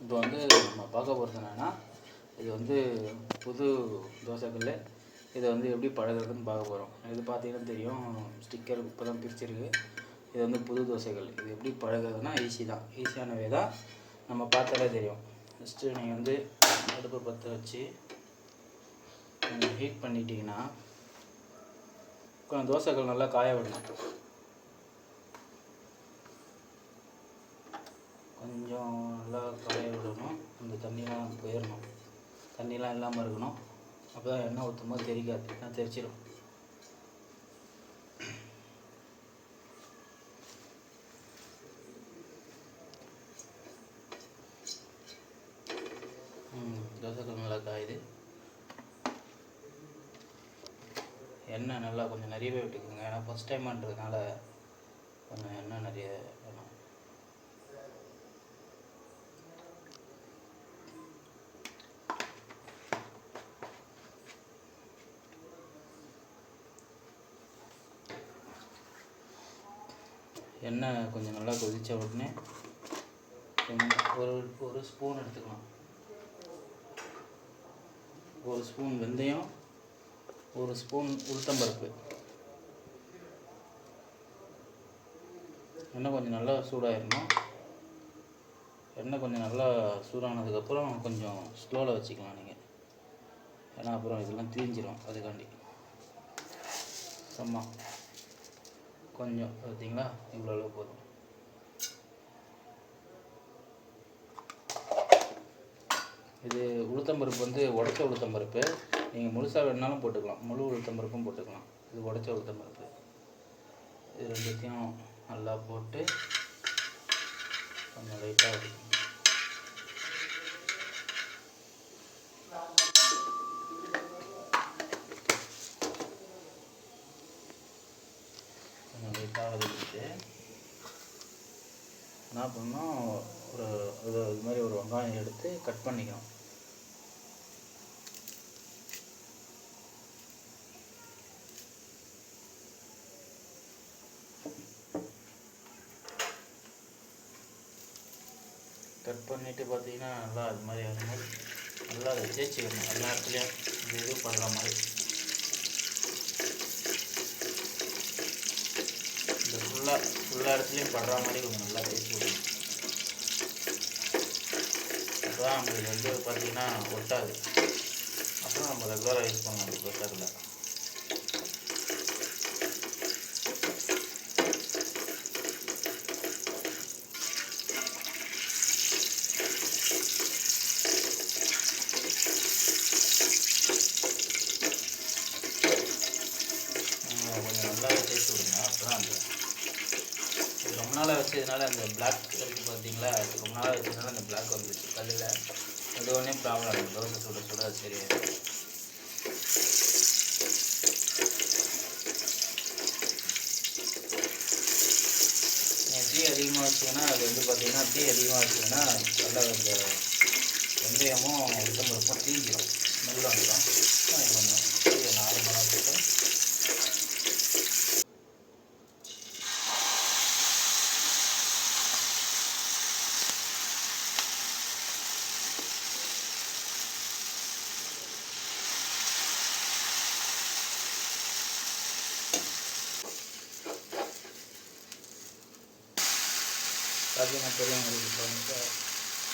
இப்போ வந்து நம்ம பார்க்க போகிறது என்னென்னா இது வந்து புது தோசைக்கல் இதை வந்து எப்படி பழகிறதுன்னு பார்க்க போகிறோம் இது பார்த்தீங்கன்னா தெரியும் ஸ்டிக்கர் இப்போ தான் பிரிச்சிருக்கு. இது வந்து புது தோசைகள் இது எப்படி பழகிறதுனா ஈஸி தான். ஈஸியான வே தான் நம்ம பார்த்தாலே தெரியும். ஃபஸ்ட்டு நீங்கள் வந்து அடுப்பு பற்ற வச்சு நீங்கள் ஹீட் பண்ணிட்டீங்கன்னா கொஞ்சம் நல்லா காய விடணும் அந்த தண்ணிலாம் போயிடணும். தண்ணிலாம் இல்லாமல் இருக்கணும். அப்போ தான் எண்ணெய் ஊற்றும் போது தெரிக்காது நான் தெரிச்சிடும் ம் தோசைக்கல் நல்லா காயுது எண்ணெய் நல்லா கொஞ்சம் நிறையவே விட்டுக்குங்க. ஏன்னா ஃபஸ்ட் டைம்ன்றதுனால கொஞ்சம் எண்ணெய் நிறைய வேணும். எண்ணெய் கொஞ்சம் நல்லா கொதித்த உடனே ஒரு ஒரு ஸ்பூன் எடுத்துக்கலாம். ஒரு ஸ்பூன் வெந்தயம் ஒரு ஸ்பூன் உளுத்தம்பருப்பு. எண்ணெய் கொஞ்சம் நல்லா சூடாயிடணும் எண்ணெய் கொஞ்சம் நல்லா சூடானதுக்கப்புறம் கொஞ்சம் ஸ்லோவில் வச்சுக்கலாம் நீங்கள் ஏன்னா அப்புறம் இதெல்லாம் தீஞ்சிரும் அதுக்காண்டி. சும்மா. கொஞ்சம் பார்த்தீங்களா இவ்வளோ அளவு போதும். இது உளுத்தம்பருப்பு வந்து உடச்ச உளுத்தம்பருப்பு நீங்கள் முழுசாக வேணாலும் போட்டுக்கலாம். முழு உளுத்தம்பருப்பும் போட்டுக்கலாம். இது உடச்ச உளுத்தம்பருப்பு இது ரெண்டுத்தையும் நல்லா போட்டு கொஞ்சம் லைட்டாக வதக்கணும் கொஞ்சம் லைட்டாக வதக்கிட்டு என்ன பண்ணணும் ஒரு இது இது மாதிரி ஒரு வெங்காயம் எடுத்து கட் பண்ணிக்கணும் கட் பண்ணிவிட்டு பார்த்தீங்கன்னா நல்லா அது மாதிரி வரும்போது நல்லா அதை தேய்ச்சிக்கணும் எல்லா இடத்துலையும் இந்த இது பண்ணுற மாதிரி. இந்த ஃபுல்லாக எல்லா இடத்துலையும் படுற மாதிரி கொஞ்சம் நல்லா தேய்ச்சி விடணும் அப்போ தான் நம்மளுக்கு வந்து பார்த்தீங்கன்னா ஒட்டாது. அப்புறம் நம்ம ரெகுலராக யூஸ் பண்ணலாம் அந்த ப்ரெஷரில் கொஞ்சம் நல்லா தேய்ச்சி விடுங்க அப்போ தான் அந்த இது ரொம்ப நாளாக வச்சதுனால அந்த பிளாக் இருக்குது பார்த்தீங்களா அது ரொம்ப நாளாக வச்சதுனால அந்த பிளாக் வந்துச்சு கல்லில். அது ஒன்றும் ப்ராப்ளம் இல்லை தோசை சுட சுட சரி டீ நீங்கள் அதிகமாக வச்சிங்கன்னா அது வந்து பார்த்தீங்கன்னா டீ அதிகமாக வச்சிங்கன்னா நல்லா அந்த வெந்தயமும் உளுத்தம்பருப்பும் தீஞ்சிடும் ஸ்மெல் வந்துடும் கொஞ்சம் பார்த்தீங்கன்னா பெரியவங்களுக்கு உங்களுக்கு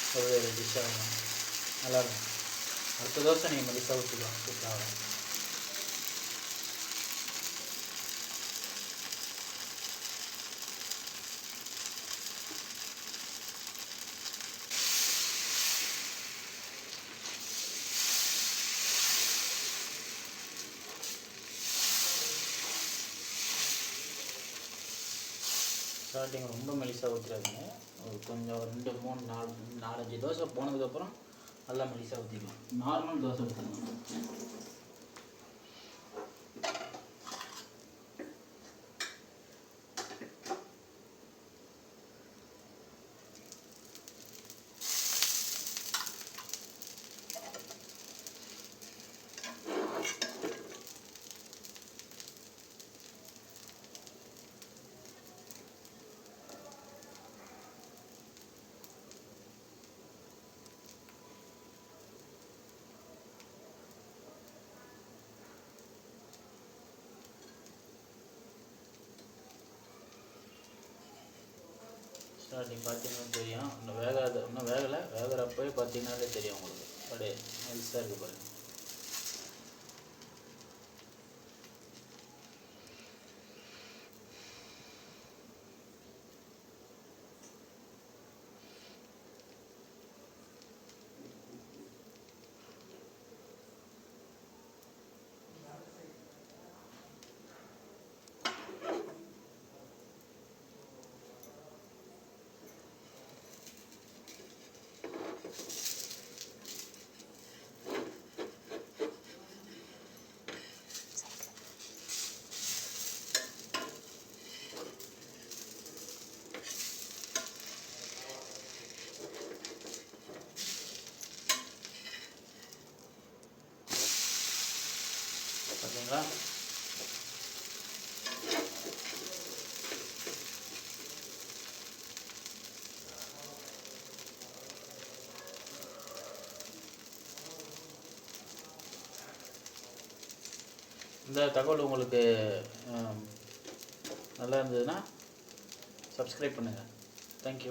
இப்போ வந்து ஒரு டிஷ்ஷாக நல்லாயிருக்கும் அடுத்த தோசை நீங்கள் மதிப்பாக ஊற்றிக்கலாம் சூப்பராக ஸ்டார்டிங் ரொம்ப மெலிசாக ஊற்றிடாதீங்க ஒரு கொஞ்சம் ரெண்டு மூணு நாலு நாலஞ்சு தோசை போனதுக்கப்புறம் நல்லா மெலிசாக ஊற்றிக்கலாம் நார்மல் தோசை ஊற்றணும் ஸ்டார்டிங் பார்த்தீங்கன்னா தெரியும். இன்னும் வேகாத இன்னும் வேகலை. வேகிறப்பவே பார்த்தீங்கன்னாலே தெரியும் உங்களுக்கு. அப்படியே நெல்ஸாக இருக்குது பாருங்கள் பார்த்தீங்களா இந்த தகவல் உங்களுக்கு நல்லா இருந்ததுன்னா சப்ஸ்கிரைப் பண்ணுங்கள் தேங்க்யூ